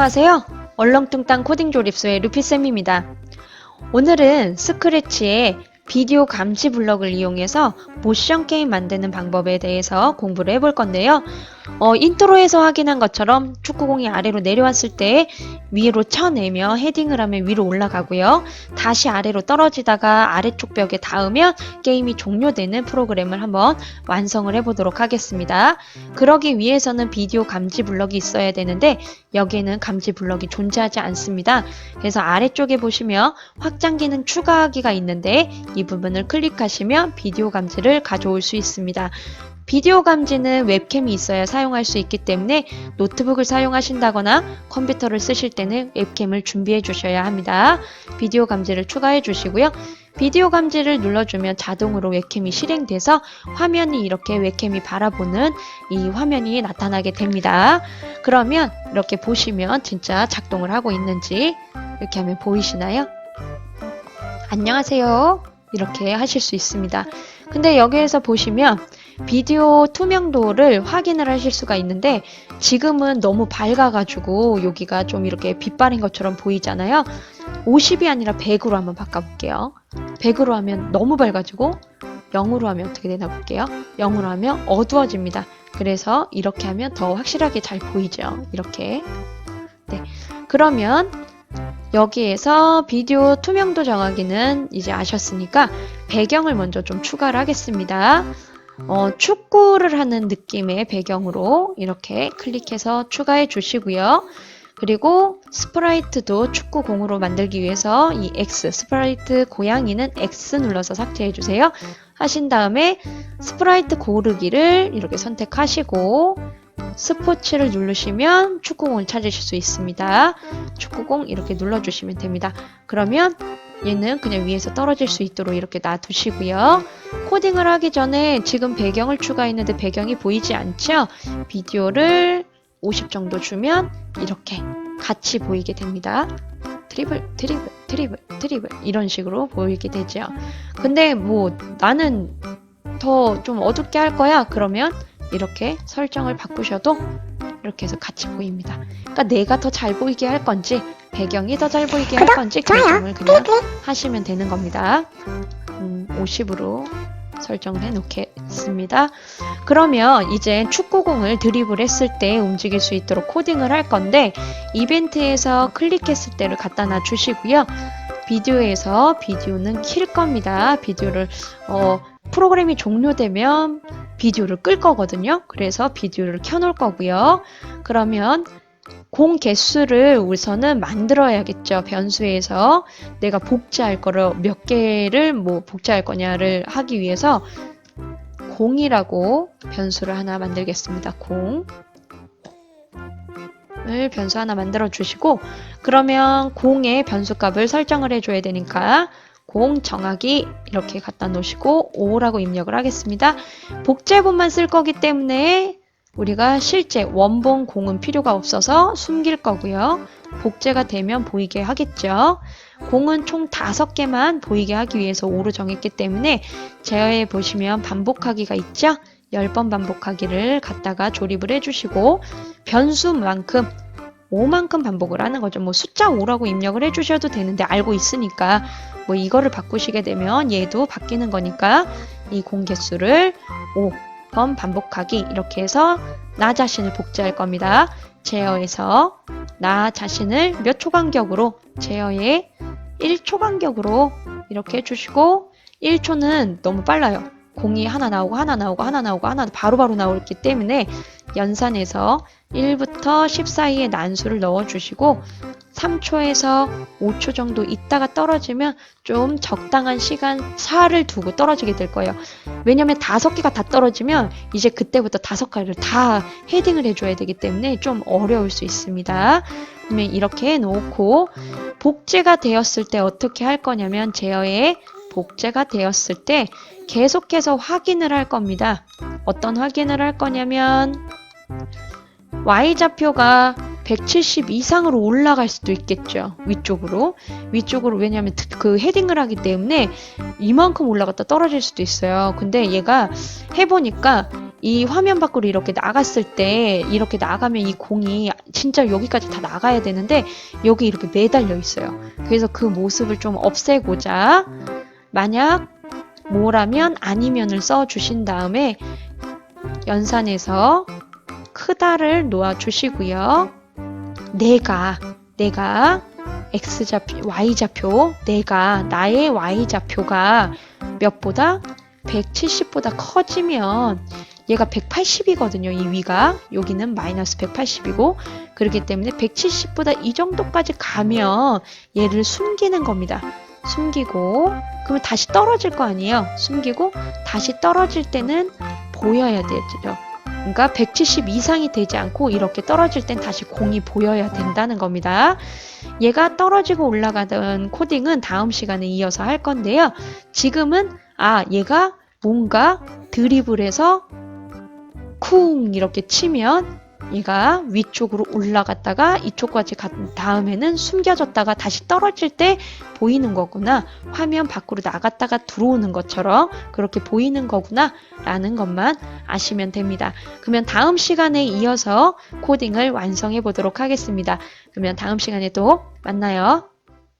안녕하세요. 얼렁뚱땅 코딩 조립소의 루피쌤입니다. 오늘은 스크래치의 비디오 감지 블럭을 이용해서 모션 게임 만드는 방법에 대해서 공부를 해볼 건데요. 어, 인트로에서 확인한 것처럼 축구공이 아래로 내려왔을 때 위로 쳐내며 헤딩을 하면 위로 올라가고요. 다시 아래로 떨어지다가 아래쪽 벽에 닿으면 게임이 종료되는 프로그램을 한번 완성을 해보도록 하겠습니다. 그러기 위해서는 비디오 감지 블럭이 있어야 되는데 여기에는 감지 블럭이 존재하지 않습니다. 그래서 아래쪽에 보시면 확장 기능 추가하기가 있는데 이 부분을 클릭하시면 비디오 감지를 가져올 수 있습니다. 비디오 감지는 웹캠이 있어야 사용할 수 있기 때문에 노트북을 사용하신다거나 컴퓨터를 쓰실 때는 웹캠을 준비해 주셔야 합니다. 비디오 감지를 추가해 주시고요. 비디오 감지를 눌러주면 자동으로 웹캠이 실행돼서 화면이 이렇게 웹캠이 바라보는 이 화면이 나타나게 됩니다. 그러면 이렇게 보시면 진짜 작동을 하고 있는지 이렇게 하면 보이시나요? 안녕하세요. 이렇게 하실 수 있습니다. 근데 여기에서 보시면 비디오 투명도를 확인을 하실 수가 있는데 지금은 너무 밝아가지고 여기가 좀 이렇게 빛바랜 것처럼 보이잖아요. 50이 아니라 100으로 한번 바꿔볼게요. 100으로 하면 너무 밝아지고 0으로 하면 어떻게 되나 볼게요. 0으로 하면 어두워집니다. 그래서 이렇게 하면 더 확실하게 잘 보이죠. 이렇게. 네. 그러면 여기에서 비디오 투명도 정하기는 이제 아셨으니까 배경을 먼저 좀 추가를 하겠습니다. 어, 축구를 하는 느낌의 배경으로 이렇게 클릭해서 추가해 주시고요. 그리고 스프라이트도 축구공으로 만들기 위해서 이 X, 스프라이트 고양이는 X 눌러서 삭제해 주세요. 하신 다음에 스프라이트 고르기를 이렇게 선택하시고 스포츠를 누르시면 축구공을 찾으실 수 있습니다. 축구공 이렇게 눌러주시면 됩니다. 그러면 얘는 그냥 위에서 떨어질 수 있도록 이렇게 놔두시고요. 코딩을 하기 전에 지금 배경을 추가했는데 배경이 보이지 않죠? 비디오를 50 정도 주면 이렇게 같이 보이게 됩니다. 드리블, 드리블, 드리블, 드리블 이런 식으로 보이게 되죠. 근데 뭐 나는 더 좀 어둡게 할 거야. 그러면 이렇게 설정을 바꾸셔도 이렇게 해서 같이 보입니다. 그러니까 내가 더 잘 보이게 할 건지 배경이 더 잘 보이게 할 건지 결정을 그냥 하시면 되는 겁니다. 음, 50으로 설정해 놓겠습니다. 그러면 이제 축구공을 드리블 했을 때 움직일 수 있도록 코딩을 할 건데 이벤트에서 클릭했을 때를 갖다 놔 주시고요. 비디오에서 비디오는 킬 겁니다. 비디오를 어, 프로그램이 종료되면 비디오를 끌 거거든요. 그래서 비디오를 켜놓을 거고요. 그러면 공 개수를 우선은 만들어야겠죠. 변수에서 내가 복제할 거를 몇 개를 뭐 복제할 거냐를 하기 위해서 공이라고 변수를 하나 만들겠습니다. 공. 을 변수 하나 만들어 주시고 그러면 공의 변수 값을 설정을 해줘야 되니까 공 정하기 이렇게 갖다 놓으시고 5라고 입력을 하겠습니다. 복제본만 쓸 거기 때문에 우리가 실제 원본 공은 필요가 없어서 숨길 거고요. 복제가 되면 보이게 하겠죠. 공은 총 5개만 보이게 하기 위해서 5로 정했기 때문에 제어에 보시면 반복하기가 있죠. 10번 반복하기를 갖다가 조립을 해주시고 변수만큼 5만큼 반복을 하는 거죠. 뭐 숫자 5라고 입력을 해주셔도 되는데 알고 있으니까 뭐 이거를 바꾸시게 되면 얘도 바뀌는 거니까 이 공개수를 5번 반복하기 이렇게 해서 나 자신을 복제할 겁니다. 제어에서 나 자신을 몇 초 간격으로 제어에 1초 간격으로 이렇게 해주시고 1초는 너무 빨라요. 공이 하나 나오고 하나 나오고 하나 나오고 하나 바로바로 나오기 때문에 연산해서 1부터 10 사이에 난수를 넣어주시고 3초에서 5초 정도 있다가 떨어지면 좀 적당한 시간 차를 두고 떨어지게 될 거예요. 왜냐면 다섯 개가 다 떨어지면 이제 그때부터 다섯 개를 다 헤딩을 해줘야 되기 때문에 좀 어려울 수 있습니다. 그러면 이렇게 해놓고 복제가 되었을 때 어떻게 할 거냐면 제어에 복제가 되었을 때 계속해서 확인을 할 겁니다. 어떤 확인을 할 거냐면 y좌표가 170 이상으로 올라갈 수도 있겠죠. 위쪽으로. 위쪽으로 왜냐하면 그 헤딩을 하기 때문에 이만큼 올라갔다 떨어질 수도 있어요. 근데 얘가 해보니까 이 화면 밖으로 이렇게 나갔을 때 이렇게 나가면 이 공이 진짜 여기까지 다 나가야 되는데 여기 이렇게 매달려 있어요. 그래서 그 모습을 좀 없애고자 만약 뭐라면 아니면을 써 주신 다음에 연산해서 크다를 놓아 주시고요. 내가 내가 x 좌표 y 좌표 내가 나의 y 좌표가 몇보다 170보다 커지면 얘가 180이거든요. 이 위가 여기는 마이너스 180이고 그렇기 때문에 170보다 이 정도까지 가면 얘를 숨기는 겁니다. 숨기고 그러면 다시 떨어질 거 아니에요. 숨기고 다시 떨어질 때는 보여야 되죠. 그러니까 170 이상이 되지 않고 이렇게 떨어질 땐 다시 공이 보여야 된다는 겁니다. 얘가 떨어지고 올라가던 코딩은 다음 시간에 이어서 할 건데요. 지금은 아 얘가 뭔가 드리블해서 쿵 이렇게 치면 얘가 위쪽으로 올라갔다가 이쪽까지 간 다음에는 숨겨졌다가 다시 떨어질 때 보이는 거구나. 화면 밖으로 나갔다가 들어오는 것처럼 그렇게 보이는 거구나. 라는 것만 아시면 됩니다. 그러면 다음 시간에 이어서 코딩을 완성해 보도록 하겠습니다. 그러면 다음 시간에 또 만나요.